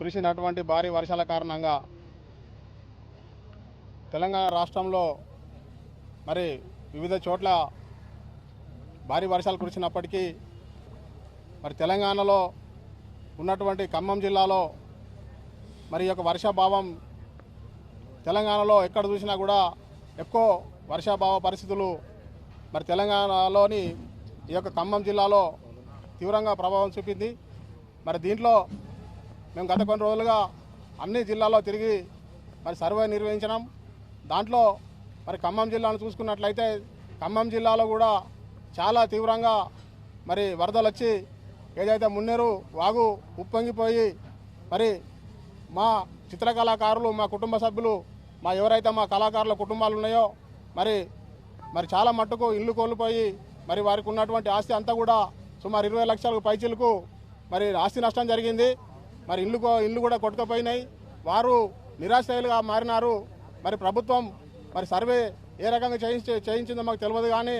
కురిసినటువంటి భారీ వర్షాల కారణంగా తెలంగాణ రాష్ట్రంలో మరి వివిధ చోట్ల భారీ వర్షాలు కురిసినప్పటికీ మరి తెలంగాణలో ఉన్నటువంటి ఖమ్మం జిల్లాలో మరి ఈ యొక్క వర్షాభావం తెలంగాణలో ఎక్కడ చూసినా కూడా ఎక్కువ వర్షాభావ పరిస్థితులు మరి తెలంగాణలోని ఈ యొక్క ఖమ్మం జిల్లాలో తీవ్రంగా ప్రభావం చూపింది. మరి దీంట్లో మేము గత కొన్ని రోజులుగా అన్ని జిల్లాల్లో తిరిగి మరి సర్వే నిర్వహించినాం. దాంట్లో మరి ఖమ్మం జిల్లాను చూసుకున్నట్లయితే ఖమ్మం జిల్లాలో కూడా చాలా తీవ్రంగా మరి వరదలు వచ్చి ఏదైతే మున్నేరు వాగు ఉప్పొంగిపోయి మరి మా చిత్రకళాకారులు మా కుటుంబ సభ్యులు మా ఎవరైతే మా కళాకారుల కుటుంబాలు ఉన్నాయో మరి మరి చాలా మట్టుకు ఇల్లు కోల్పోయి మరి వారికి ఉన్నటువంటి ఆస్తి అంతా కూడా సుమారు ఇరవై లక్షలకు పైచిలకు మరి ఆస్తి నష్టం జరిగింది. మరి ఇల్లు ఇల్లు కూడా కొట్టుకుపోయినాయి. వారు నిరాశ్రయులుగా మారినారు. మరి ప్రభుత్వం మరి సర్వే ఏ రకంగా చేయించి చేయించిందో మాకు తెలియదు కానీ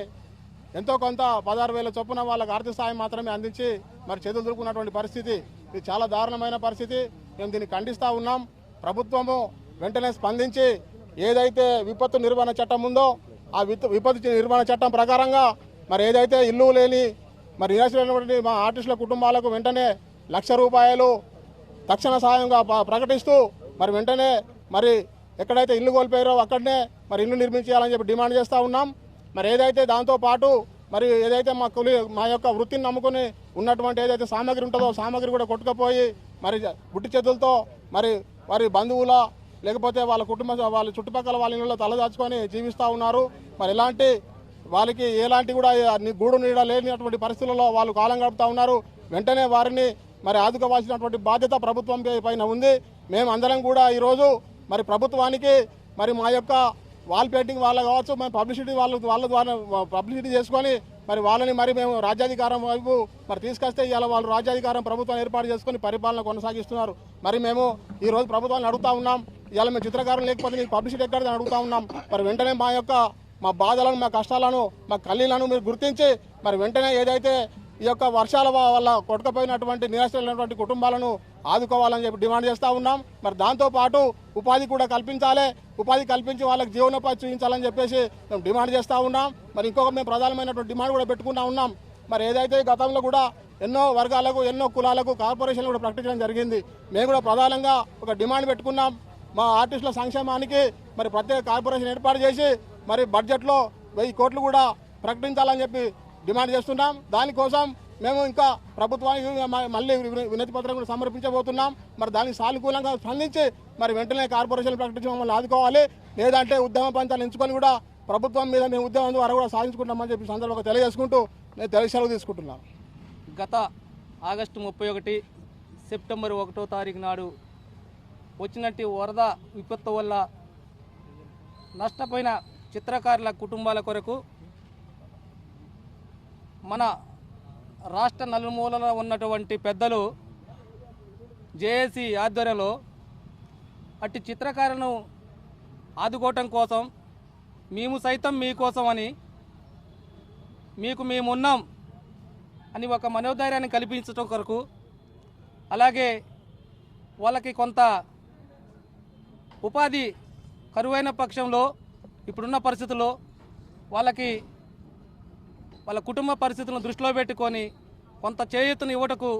ఎంతో కొంత పదహారు వేల చొప్పున వాళ్ళకి ఆర్థిక సాయం మాత్రమే అందించి మరి చేతులు దొరుకున్నటువంటి పరిస్థితి. ఇది చాలా దారుణమైన పరిస్థితి. మేము దీన్ని ఖండిస్తూ ఉన్నాం. ప్రభుత్వము వెంటనే స్పందించి ఏదైతే విపత్తు నిర్వహణ చట్టం ఉందో ఆ విత్ విపత్తు నిర్వహణ చట్టం ప్రకారంగా మరి ఏదైతే ఇల్లు లేని మరి నిరాశ్రైనటువంటి మా ఆర్టిస్టుల కుటుంబాలకు వెంటనే లక్ష రూపాయలు తక్షణ సాయంగా ప్రకటిస్తూ మరి వెంటనే మరి ఎక్కడైతే ఇల్లు కోల్పోయారో అక్కడనే మరి ఇల్లు నిర్మించాలని చెప్పి డిమాండ్ చేస్తూ ఉన్నాం. మరి ఏదైతే దాంతో పాటు మరి ఏదైతే మా కులి మా యొక్క వృత్తిని నమ్ముకుని ఉన్నటువంటి ఏదైతే సామాగ్రి ఉంటుందో సామాగ్రి కూడా కొట్టుకుపోయి మరి బుట్టి చేతులతో మరి వారి బంధువుల లేకపోతే వాళ్ళ కుటుంబ వాళ్ళ చుట్టుపక్కల వాళ్ళ ఇళ్ళలో తలదాచుకొని జీవిస్తూ ఉన్నారు. మరి ఎలాంటి వాళ్ళకి ఎలాంటి కూడా గూడు నీడ లేనిటువంటి పరిస్థితులలో వాళ్ళు కాలం గడుపుతూ ఉన్నారు. వెంటనే వారిని మరి ఆదుకోవాల్సినటువంటి బాధ్యత ప్రభుత్వం పైన ఉంది. మేము అందరం కూడా ఈరోజు మరి ప్రభుత్వానికి మరి మా యొక్క వాల్ పెయింటింగ్ వాళ్ళ కావచ్చు మేము పబ్లిసిటీ వాళ్ళ వాళ్ళ ద్వారా పబ్లిసిటీ చేసుకొని మరి వాళ్ళని మరి మేము రాజ్యాధికారం వైపు మరి తీసుకొస్తే ఇవాళ వాళ్ళు రాజ్యాధికారం ప్రభుత్వం ఏర్పాటు చేసుకొని పరిపాలన కొనసాగిస్తున్నారు. మరి మేము ఈరోజు ప్రభుత్వాన్ని అడుగుతా ఉన్నాం. ఇవాళ మేము చిత్రకారం లేకపోతే మీకు పబ్లిసిటీ ఎక్కడ అడుగుతా ఉన్నాం. మరి వెంటనే మా యొక్క మా బాధలను మా కష్టాలను మా కళ్ళీలను మీరు గుర్తించి మరి వెంటనే ఏదైతే ఈ యొక్క వర్షాల వల్ల కొట్టుకపోయినటువంటి నిరాశ్రైనటువంటి కుటుంబాలను ఆదుకోవాలని చెప్పి డిమాండ్ చేస్తూ ఉన్నాం. మరి దాంతోపాటు ఉపాధి కూడా కల్పించాలి. ఉపాధి కల్పించి వాళ్ళకి జీవనోపాధి చూపించాలని చెప్పేసి మేము డిమాండ్ చేస్తూ ఉన్నాం. మరి ఇంకొక మేము ప్రధానమైనటువంటి డిమాండ్ కూడా పెట్టుకుంటా ఉన్నాం. మరి ఏదైతే గతంలో కూడా ఎన్నో వర్గాలకు ఎన్నో కులాలకు కార్పొరేషన్లు కూడా ప్రకటించడం జరిగింది మేము కూడా ప్రధానంగా ఒక డిమాండ్ పెట్టుకున్నాం. మా ఆర్టిస్టుల సంక్షేమానికి మరి ప్రత్యేక కార్పొరేషన్ ఏర్పాటు చేసి మరి బడ్జెట్లో వెయ్యి కోట్లు కూడా ప్రకటించాలని చెప్పి డిమాండ్ చేస్తున్నాం. దానికోసం మేము ఇంకా ప్రభుత్వానికి మళ్ళీ వినతి పత్రం కూడా సమర్పించబోతున్నాం. మరి దానికి సానుకూలంగా స్పందించి మరి వెంటనే కార్పొరేషన్ ప్రకటించి మమ్మల్ని ఆదుకోవాలి. లేదంటే ఉద్యమ పంచాలు ఎంచుకొని కూడా ప్రభుత్వం మీద మేము ఉద్యమం ద్వారా కూడా సాధించుకుంటామని చెప్పి సందర్భంగా తెలియజేసుకుంటూ నేను తెలిసి సెలవు తీసుకుంటున్నాను. గత ఆగస్టు ముప్పై ఒకటి సెప్టెంబర్ ఒకటో తారీఖు నాడు వచ్చినట్టు వరద విపత్తు వల్ల నష్టపోయిన చిత్రకారుల కుటుంబాల కొరకు మన రాష్ట్ర నలుమూలన ఉన్నటువంటి పెద్దలు జేఏసీ ఆధ్వర్యంలో అట్టి చిత్రకారులను ఆదుకోవటం కోసం మేము సైతం మీకోసం అని మీకు మేమున్నాం అని ఒక మనోధైర్యాన్ని కల్పించడం కొరకు అలాగే వాళ్ళకి కొంత ఉపాధి కరువైన పక్షంలో ఇప్పుడున్న పరిస్థితుల్లో వాళ్ళకి వాళ్ళ కుటుంబ పరిస్థితులను దృష్టిలో పెట్టుకొని కొంత చేయూతను ఇవ్వటకు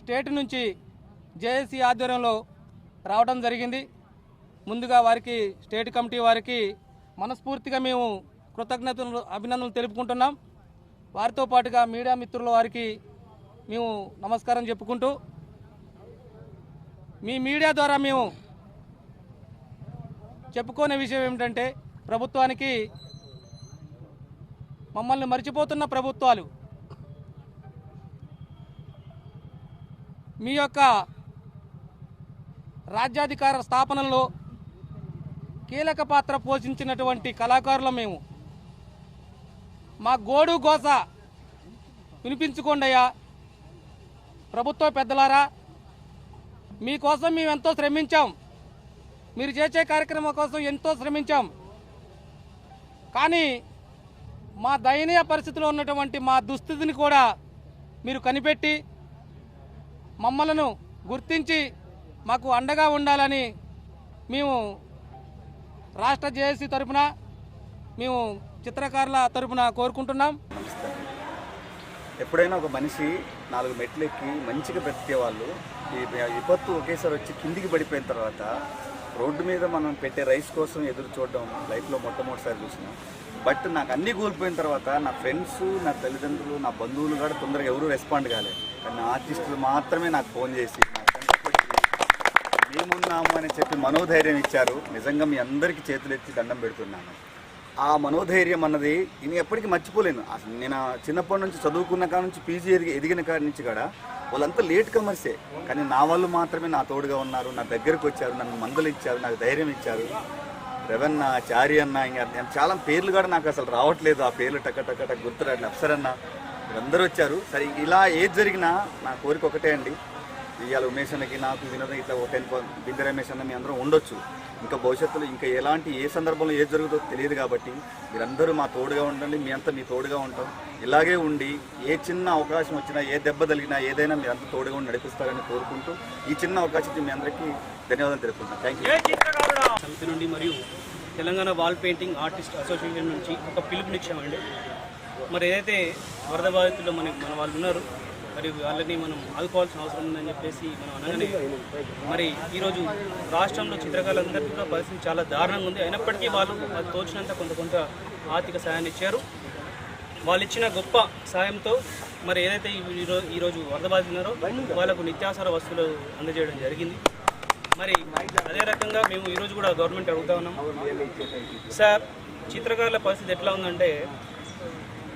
స్టేట్ నుంచి జేఏసీ ఆధ్వర్యంలో రావడం జరిగింది. ముందుగా వారికి స్టేట్ కమిటీ వారికి మనస్ఫూర్తిగా మేము కృతజ్ఞతలు అభినందనలు తెలుపుకుంటున్నాం. వారితో పాటుగా మీడియా మిత్రుల వారికి మేము నమస్కారం చెప్పుకుంటూ మీ మీడియా ద్వారా మేము చెప్పుకునే విషయం ఏమిటంటే ప్రభుత్వానికి మమ్మల్ని మర్చిపోతున్న ప్రభుత్వాలు. మీ యొక్క రాజ్యాధికార స్థాపనలో కీలక పాత్ర పోషించినటువంటి కళాకారులు మేము. మా గోడు గోస వినిపించుకోండియా ప్రభుత్వ పెద్దలారా మీకోసం మేము ఎంతో శ్రమించాం. మీరు చేసే కార్యక్రమం కోసం ఎంతో శ్రమించాం. కానీ మా దయనీయ పరిస్థితిలో ఉన్నటువంటి మా దుస్థితిని కూడా మీరు కనిపెట్టి మమ్మలను గుర్తించి మాకు అండగా ఉండాలని మేము రాష్ట్ర జేఏసీ తరపున మేము చిత్రకారుల తరపున కోరుకుంటున్నాం. ఎప్పుడైనా ఒక మనిషి నాలుగు మెట్లు ఎక్కి మంచిగా బ్రతికే వాళ్ళు ఈ విపత్తు ఒకేసారి వచ్చి కిందికి పడిపోయిన తర్వాత రోడ్డు మీద మనం పెట్టే రైస్ కోసం ఎదురు చూడడం లైఫ్లో మొట్టమొదటిసారి చూసినాం. బట్ నాకు అన్నీ కోల్పోయిన తర్వాత నా ఫ్రెండ్స్ నా తల్లిదండ్రులు నా బంధువులు కూడా తొందరగా ఎవరు రెస్పాండ్ కాలేదు కానీ ఆర్టిస్టులు మాత్రమే నాకు ఫోన్ చేసి మేమున్నాము అని చెప్పి మనోధైర్యం ఇచ్చారు. నిజంగా మీ అందరికీ చేతులెత్తి దండం పెడుతున్నాను. ఆ మనోధైర్యం అన్నది నేను ఎప్పటికీ మర్చిపోలేను. అసలు నేను చిన్నప్పటి నుంచి చదువుకున్న కాడ నుంచి పీజీ ఎదిగి ఎదిగిన కాడ నుంచి కూడా వాళ్ళంతా లేట్ కమర్సే కానీ నా వాళ్ళు మాత్రమే నా తోడుగా ఉన్నారు నా దగ్గరకు వచ్చారు నన్ను మందులు ఇచ్చారు నాకు ధైర్యం ఇచ్చారు. రెవెన్న చారి అన్న ఇంకా చాలా పేర్లు కూడా నాకు అసలు రావట్లేదు. ఆ పేర్లు టక్క టక్క టక్క గుర్తురాట్లేదు అప్సరన్న. వీళ్ళందరూ వచ్చారు. సరే ఇలా ఏది జరిగినా నా కోరిక ఒకటే అండి. ఇవాళ ఉమేష్ అన్నకి నాకు వినోదం ఇట్లా ఒక టెన్ బిందె రమేష్ అన్న మీ అందరం ఉండొచ్చు. ఇంకా భవిష్యత్తులో ఇంకా ఎలాంటి ఏ సందర్భంలో ఏది జరుగుతుందో తెలియదు కాబట్టి మీరందరూ మా తోడుగా ఉండండి మీ అంతా మీ తోడుగా ఉంటాం. ఇలాగే ఉండి ఏ చిన్న అవకాశం వచ్చినా ఏ దెబ్బ తగిలినా ఏదైనా మీరు అంతా తోడుగా ఉండి నడిపిస్తారని కోరుకుంటూ ఈ చిన్న అవకాశం మీ అందరికీ ధన్యవాదాలు తెలుపుకుంటాం థ్యాంక్ యూ సమితి నుండి మరియు Telangana wall painting artist association నుంచి ఒక పిలుపునిచ్చామండి. మరి ఏదైతే వరద బాధితులు మన మన వాళ్ళు ఉన్నారు మరి వాళ్ళని మనం ఆదుకోవాల్సిన అవసరం ఉందని చెప్పేసి మనం అనగానే మరి ఈరోజు రాష్ట్రంలో చిత్రకారులందరికీ కూడా పరిస్థితి చాలా దారుణంగా ఉంది. అయినప్పటికీ వాళ్ళు అది తోచినంత కొంత కొంత ఆర్థిక సాయాన్ని ఇచ్చారు. వాళ్ళు ఇచ్చిన గొప్ప సాయంతో మరి ఏదైతే ఈ- ఈరోజు వరద బాధితున్నారో వాళ్ళకు నిత్యావసర వస్తువులు అందజేయడం జరిగింది. మరి అదే రకంగా మేము ఈరోజు కూడా గవర్నమెంట్ అడుగుతా ఉన్నాం. సార్ చిత్రకారుల పరిస్థితి ఎట్లా ఉందంటే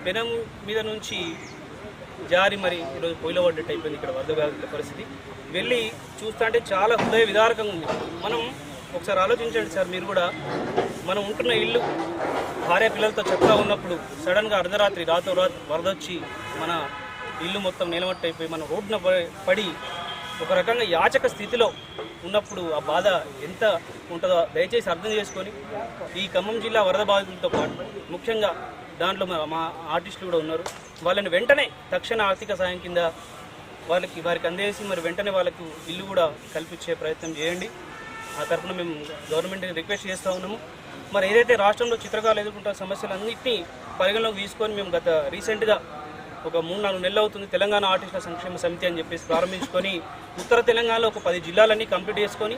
పెనం మీద నుంచి జారి మరి ఈరోజు పొయ్యిలో పడ్డట్టు అయిపోయింది ఇక్కడ వరద బాధితుల పరిస్థితి. వెళ్ళి చూస్తా అంటే చాలా హృదయ విదారకంగా ఉంది. మనం ఒకసారి ఆలోచించండి సార్ మీరు కూడా మనం ఉంటున్న ఇల్లు భార్య పిల్లలతో చక్కగా ఉన్నప్పుడు సడన్గా అర్ధరాత్రి రాత్రి రాత్రి వరద వచ్చి మన ఇల్లు మొత్తం నిలమట్టు అయిపోయి మన రోడ్డున పడి ఒక రకంగా యాచక స్థితిలో ఉన్నప్పుడు ఆ బాధ ఎంత ఉంటుందో దయచేసి అర్థం చేసుకొని ఈ ఖమ్మం జిల్లా వరద బాధితులతో పాటు ముఖ్యంగా దాంట్లో మా- మా ఆర్టిస్టులు కూడా ఉన్నారు. వాళ్ళని వెంటనే తక్షణ ఆర్థిక సాయం కింద వాళ్ళకి వారికి అందేసి మరి వెంటనే వాళ్ళకు ఇల్లు కూడా కల్పించే ప్రయత్నం చేయండి. ఆ తరఫున మేము గవర్నమెంట్ని రిక్వెస్ట్ చేస్తూ ఉన్నాము. మరి ఏదైతే రాష్ట్రంలో చిత్రకారులు ఎదుర్కొంటున్న సమస్యలన్నింటినీ పరిగణలోకి తీసుకొని మేము గత రీసెంట్గా ఒక మూడు నాలుగు నెలలు అవుతుంది తెలంగాణ ఆర్టిస్టుల సంక్షేమ సమితి అని చెప్పేసి ప్రారంభించుకొని ఉత్తర తెలంగాణలో ఒక పది జిల్లాలన్నీ కంప్లీట్ చేసుకొని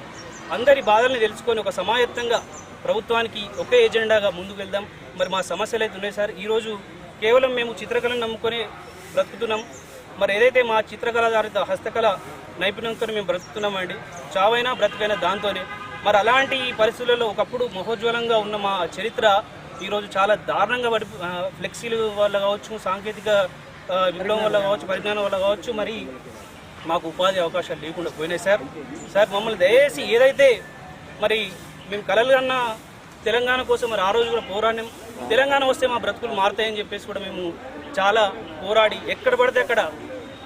అందరి బాధల్ని తెలుసుకొని ఒక సమాయత్తంగా ప్రభుత్వానికి ఒకే ఎజెండాగా ముందుకు వెళ్దాం. మరి మా సమస్యలు అయితే ఉన్నాయి సార్. ఈరోజు కేవలం మేము చిత్రకళను నమ్ముకొని బ్రతుకుతున్నాం. మరి ఏదైతే మా చిత్రకళాధారిత హస్తకళ నైపుణ్యంతో మేము బ్రతుకుతున్నామండి చావైనా బ్రతుకైనా దాంతోనే. మరి అలాంటి పరిస్థితులలో ఒకప్పుడు మహోజ్వలంగా ఉన్న మా చరిత్ర ఈరోజు చాలా దారుణంగా పడి ఫ్లెక్సీలు ఫ్లెక్సీల వల్ల కావచ్చు సాంకేతిక విప్లవం వల్ల కావచ్చు పరిజ్ఞానం వల్ల కావచ్చు మరి మాకు ఉపాధి అవకాశాలు లేకుండా పోయినాయి సార్. సార్ మమ్మల్ని దయచేసి ఏదైతే మరి మేము కలలు కన్నా తెలంగాణ కోసం మరి ఆ రోజు కూడా పోరాడినాం. తెలంగాణ వస్తే మా బ్రతుకులు మారుతాయని చెప్పేసి కూడా మేము చాలా పోరాడి ఎక్కడ పడితే అక్కడ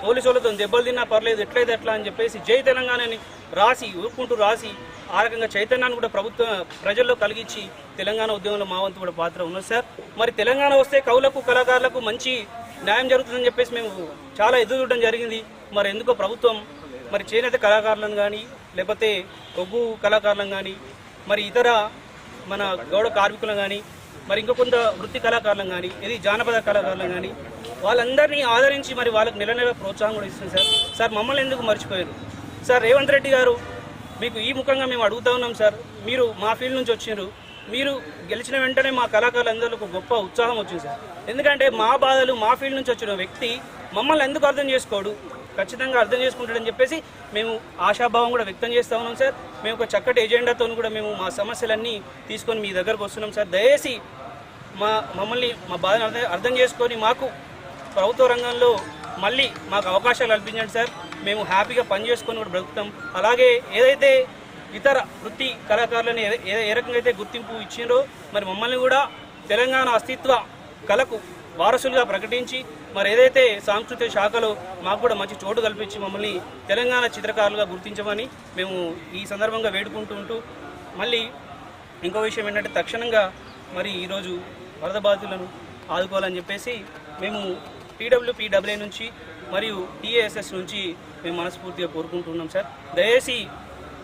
పోలీసు వాళ్ళతో దెబ్బలు తిన్నా పర్లేదు ఎట్లయితే ఎట్లా అని చెప్పేసి జై తెలంగాణని రాసి ఊరుకుంటూ రాసి ఆ రకంగా చైతన్యాన్ని కూడా ప్రభుత్వం ప్రజల్లో కలిగించి తెలంగాణ ఉద్యమంలో మా వంతు కూడా పాత్ర ఉన్నది సార్. మరి తెలంగాణ వస్తే కవులకు కళాకారులకు మంచి న్యాయం జరుగుతుందని చెప్పేసి మేము చాలా ఎదురు చూడడం జరిగింది. మరి ఎందుకో ప్రభుత్వం మరి చేనేత కళాకారులను కానీ లేకపోతే ఒగ్గు కళాకారులను కానీ మరి ఇతర మన గౌడ కార్మికులను కానీ మరి ఇంకా కొంత వృత్తి కళాకారులను కానీ ఇది జానపద కళాకారులను కానీ వాళ్ళందరినీ ఆదరించి మరి వాళ్ళకి నెల నెల ప్రోత్సాహం కూడా ఇస్తుంది సార్. సార్ మమ్మల్ని ఎందుకు మర్చిపోయారు? సార్ రేవంత్ రెడ్డి గారు మీకు ఈ ముఖంగా మేము అడుగుతా ఉన్నాం సార్. మీరు మా ఫీల్డ్ నుంచి వచ్చినారు మీరు గెలిచిన వెంటనే మా కళాకారులందరూ ఒక గొప్ప ఉత్సాహం వచ్చింది సార్. ఎందుకంటే మా బాధలు మా ఫీల్డ్ నుంచి వచ్చిన వ్యక్తి మమ్మల్ని ఎందుకు అర్థం చేసుకోడు? ఖచ్చితంగా అర్థం చేసుకుంటాడని చెప్పేసి మేము ఆశాభావం కూడా వ్యక్తం చేస్తా ఉన్నాం సార్. మేము ఒక చక్కటి ఎజెండాతో కూడా మేము మా సమస్యలన్నీ తీసుకొని మీ దగ్గరకు వస్తున్నాం సార్. దయచేసి మా మమ్మల్ని మా బాధను అర్థం చేసుకొని మాకు ప్రభుత్వ రంగంలో మళ్ళీ మాకు అవకాశాలు కల్పించండి సార్. మేము హ్యాపీగా పని చేసుకొని కూడా బ్రతుకుతాం. అలాగే ఏదైతే ఇతర వృత్తి కళాకారులను ఏ- ఏ ఏ రకంగా అయితే గుర్తింపు ఇచ్చిండ్రో మరి మమ్మల్ని కూడా తెలంగాణ అస్తిత్వ కళకు వారసులుగా ప్రకటించి మరి ఏదైతే సాంస్కృతిక శాఖలో మాకు కూడా మంచి చోటు కల్పించి మమ్మల్ని తెలంగాణ చిత్రకారులుగా గుర్తించమని మేము ఈ సందర్భంగా వేడుకుంటూ ఉంటూ మళ్ళీ ఇంకో విషయం ఏంటంటే తక్షణంగా మరి ఈరోజు వరద బాధితులను ఆదుకోవాలని చెప్పేసి మేము పీడబ్ల్యూపీడబ్ల్యూ నుంచి మరియు టీఏఎస్ఎస్ నుంచి మేము మనస్ఫూర్తిగా కోరుకుంటున్నాం సార్. దయచేసి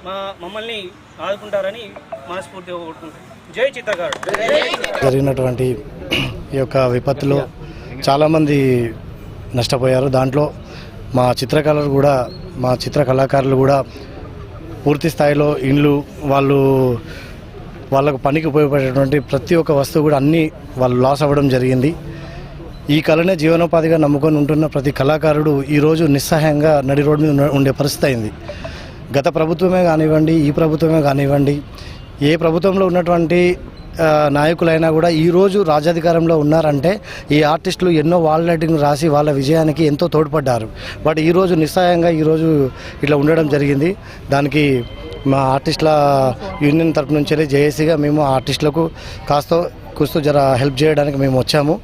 మా మమ్మల్ని ఆదుకుంటారని మనస్ఫూర్తిగా కోరుకుంటున్నాం. జరిగినటువంటి ఈ యొక్క విపత్తులో చాలామంది నష్టపోయారు. దాంట్లో మా చిత్రకళలు కూడా మా చిత్ర కళాకారులు కూడా పూర్తి స్థాయిలో ఇండ్లు వాళ్ళు వాళ్ళకు పనికి ఉపయోగపడేటువంటి ప్రతి ఒక్క వస్తువు కూడా అన్నీ వాళ్ళు లాస్ అవ్వడం జరిగింది. ఈ కళనే జీవనోపాధిగా నమ్ముకొని ఉంటున్న ప్రతి కళాకారుడు ఈరోజు నిస్సహాయంగా నడి రోడ్డు మీద ఉండే పరిస్థితి అయింది. గత ప్రభుత్వమే కానివ్వండి ఈ ప్రభుత్వమే కానివ్వండి ఏ ప్రభుత్వంలో ఉన్నటువంటి నాయకులైనా కూడా ఈరోజు రాజ్యాధికారంలో ఉన్నారంటే ఈ ఆర్టిస్టులు ఎన్నో వాల్ రైటింగ్ రాసి వాళ్ళ విజయానికి ఎంతో తోడ్పడ్డారు. బట్ ఈరోజు నిస్సాయంగా ఈరోజు ఇట్లా ఉండడం జరిగింది. దానికి మా ఆర్టిస్టుల యూనియన్ తరపు నుంచి జేఏసీగా మేము ఆర్టిస్టులకు కాస్త కూస్తూ జర హెల్ప్ చేయడానికి మేము వచ్చాము.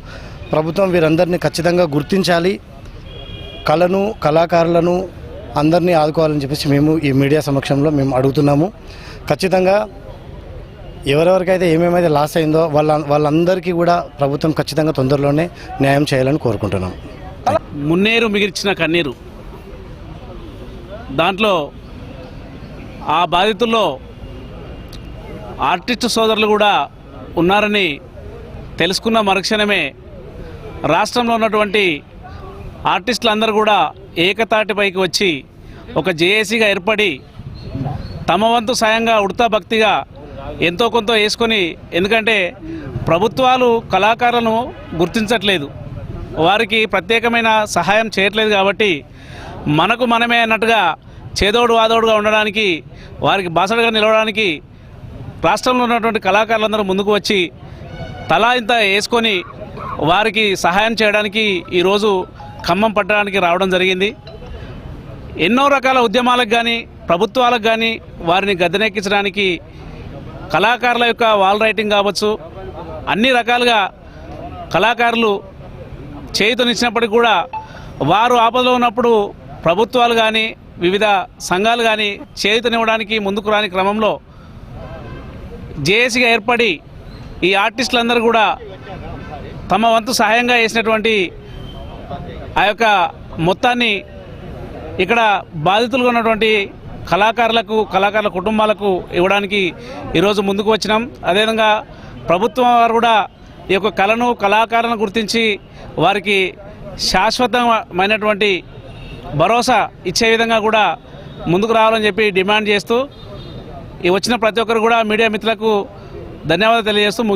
ప్రభుత్వం వీరందరినీ ఖచ్చితంగా గుర్తించాలి. కళను కళాకారులను అందరినీ ఆదుకోవాలని చెప్పేసి మేము ఈ మీడియా సమక్షంలో మేము అడుగుతున్నాము. ఖచ్చితంగా ఎవరెవరికైతే ఏమేమైతే లాస్ అయిందో వాళ్ళ వాళ్ళందరికీ కూడా ప్రభుత్వం ఖచ్చితంగా తొందరలోనే న్యాయం చేయాలని కోరుకుంటున్నాం. మున్నేరు మిగిల్చిన కన్నీరు. దాంట్లో ఆ బాధితుల్లో ఆర్టిస్ట్ సోదరులు కూడా ఉన్నారని తెలుసుకున్న మరుక్షణమే రాష్ట్రంలో ఉన్నటువంటి ఆర్టిస్టులందరూ కూడా ఏకతాటిపైకి వచ్చి ఒక జేఏసీగా ఏర్పడి తమ వంతు సాయంగా ఉడతా భక్తిగా ఎంతో కొంత వేసుకొని ఎందుకంటే ప్రభుత్వాలు కళాకారులను గుర్తించట్లేదు. వారికి ప్రత్యేకమైన సహాయం చేయట్లేదు కాబట్టి మనకు మనమే అన్నట్టుగా చేదోడు వాదోడుగా ఉండడానికి వారికి బాసడగా నిలవడానికి రాష్ట్రంలో ఉన్నటువంటి కళాకారులందరూ ముందుకు వచ్చి తలా ఇంత వేసుకొని వారికి సహాయం చేయడానికి ఈరోజు ఖమ్మం పట్టడానికి రావడం జరిగింది. ఎన్నో రకాల ఉద్యమాలకు కానీ ప్రభుత్వాలకు కానీ వారిని గద్దెనెక్కించడానికి కళాకారుల యొక్క వాల్ రైటింగ్ కావచ్చు అన్ని రకాలుగా కళాకారులు చేయుతనిచ్చినప్పటికీ కూడా వారు ఆపదలో ఉన్నప్పుడు ప్రభుత్వాలు కానీ వివిధ సంఘాలు కానీ చేయుతనివ్వడానికి ముందుకు రాని క్రమంలో జేఏసీగా ఏర్పడి ఈ ఆర్టిస్టులందరూ కూడా తమ వంతు సహాయంగా చేసినటువంటి ఆ యొక్క మొత్తాన్ని ఇక్కడ బాధితులుగా ఉన్నటువంటి కళాకారులకు కళాకారుల కుటుంబాలకు ఇవ్వడానికి ఈరోజు ముందుకు వచ్చినాం. అదేవిధంగా ప్రభుత్వం వారు కూడా ఈ యొక్క కళను కళాకారులను గుర్తించి వారికి శాశ్వతమైనటువంటి భరోసా ఇచ్చే విధంగా కూడా ముందుకు రావాలని చెప్పి డిమాండ్ చేస్తూ ఈ వచ్చిన ప్రతి ఒక్కరు కూడా మీడియా మిత్రులకు ధన్యవాదాలు తెలియజేస్తూ ముగి